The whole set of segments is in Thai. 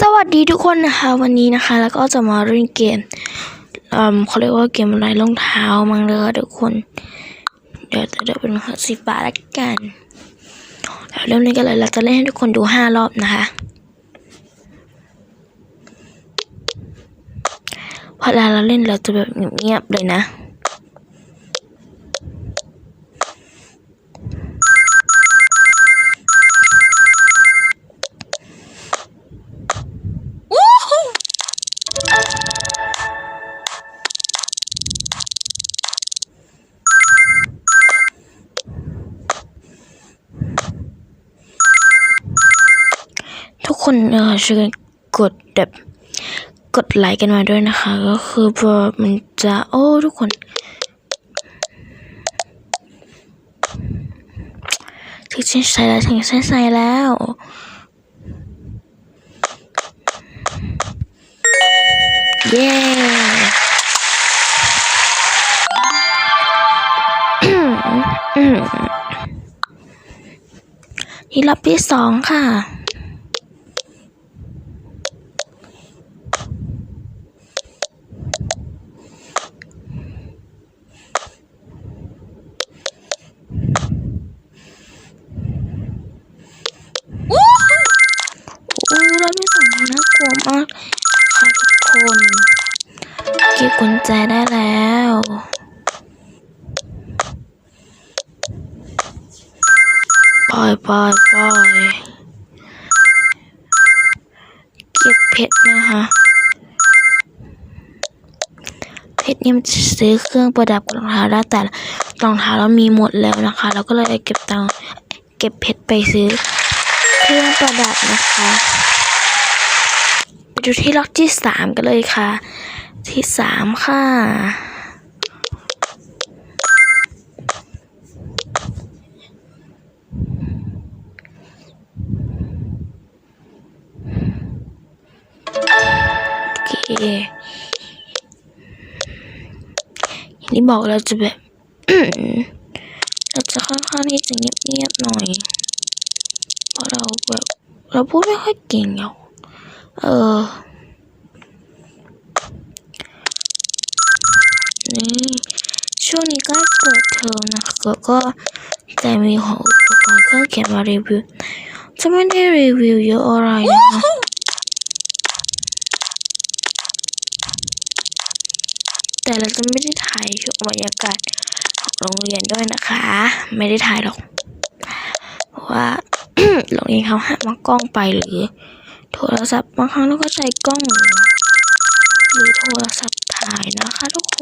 สวัสดีทุกคนนะคะ วันนี้นะคะ แล้วก็จะมาเล่นเกมเอ่อเขาเรียกว่าเกมอะไรรองเท้ามังเลยทุกคน เดี๋ยวเดี๋ยวเป็นสิบบาทละกันเดี๋ยวเริ่มเล่นกันเลยเราจะเล่นให้ทุกคนดูห้ารอบนะคะพอเวลาเราเล่นเราจะแบบเงียบๆเลยนะ คนเออช่วยกันกดแบบกดไลค์กันมาด้วยนะคะ ก็คือพอมันจะโอ้ทุกคนถึงเส้นชัยแล้วถึงเส้นชัยแล้วเย้อืมนี่รอบที่สองค่ะ โอ้รอบที่สองน่ากลัวมากค่ะทุกคน เก็บกุญแจได้แล้ว ปล่อยปล่อยปล่อยเก็บเพชรนะคะเพชรนี่มันจะซื้อเครื่องประดับรองเท้าได้แต่รองเท้าเรามีหมดแล้วนะคะ เราก็เลยเก็บตังเก็บเพชรไปซื้อ เครื่องประดับนะคะ ไปดูที่ล็อกที่สามกันเลยค่ะ ที่สามค่ะโอเคอย่างที่บอกเราจะแบบเราจะค่อนข้างที่จะเงียบๆหน่อย เพราะเราแบบ เราพูดไม่ค่อยเก่งหรอกเออ นี่ช่วงนี้ก็เปิดเทอมนะคะแล้วก็แต่มีของอุปกรณ์เครื่องเขียนมารีวิวจะไม่ได้รีวิวเยอะอะไรนะคะแต่เราจะไม่ได้ถ่ายช่วงบรรยากาศของโรงเรียนด้วยนะคะ ไม่ได้ถ่ายหรอก เพราะว่าโรงเรียนเขาห้ามเอากล้องไปหรือ โทรศัพท์บางครั้งเราก็ใช้กล้องหรือโทรศัพท์ถ่ายนะคะทุกคน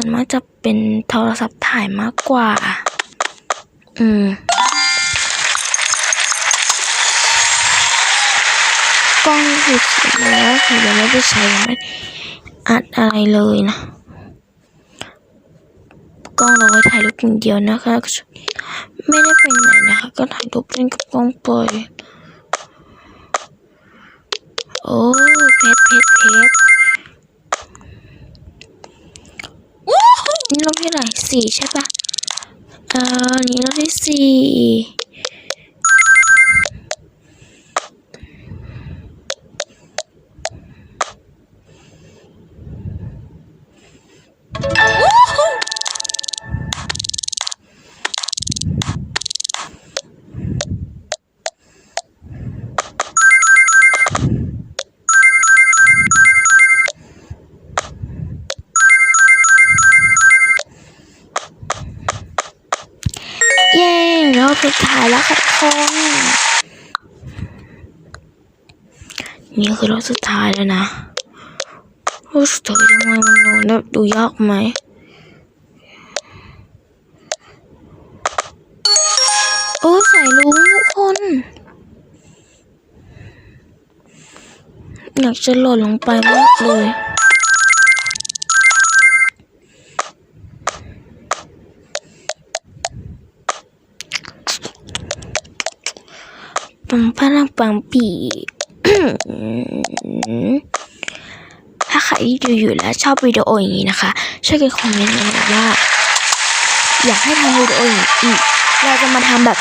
ส่วนมากจะเป็นโทรศัพท์ถ่ายมากกว่า อืม กล้องคือเสียแล้วคือยังไม่ได้ใช้ยังไม่อัดอะไรเลยนะ กล้องเราไว้ถ่ายรูปอย่างเดียวนะคะ ไม่ได้ไปไหนนะคะ ก็ถ่ายรูปเล่นกับกล้องเปล่อยโอ้ เพชรเพชรเพชร นี่รอบที่ไหนสี่ใช่ปะเออนี่รอบที่สี่ เย้รอบสุดท้ายแล้วค่ะทุกคนนี่คือรอบสุดท้ายแล้วนะรอบสุดท้ายทำไมมันนอนแบบดูยากไหมโอ้ใส่ลุงทุกคน อยากจะหล่นลงไปมากเลย ปังปังปังปีถ้าใครที่ดูอยู่แล้วชอบวิดีโออย่างนี้นะคะ ช่วยกันคอมเมนต์มาบอกว่า อยากให้ทำวิดีโออย่างอีก เราจะมาทำแบบ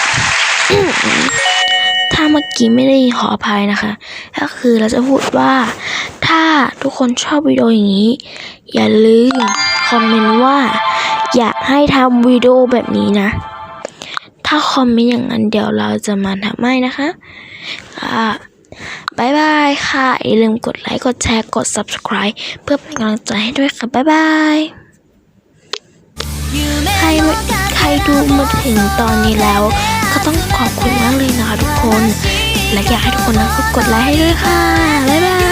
ทำมื่อกี้ไม่ได้ขออภัยนะคะ ก็คือเราจะพูดว่า ถ้าทุกคนชอบวิดีโออย่างนี้ อย่าลืมคอมเมนต์ว่า อยากให้ทำวิดีโอแบบนี้นะ ถ้าคอมเมนต์อย่างนั้นเดี๋ยวเราจะมาทำให้นะคะอ่าบายบายค่ะ อย่าลืมกดไลค์ กดแชร์ กด subscribe เพื่อเป็นกำลังใจให้ด้วยค่ะบายบาย ใครม่ใครดูมาถึงตอนนี้แล้ว ก็ต้องขอบคุณมากเลยนะคะทุกคน และอยากให้ทุกคนนะกดไลค์ให้ด้วยค่ะ บ๊ายบาย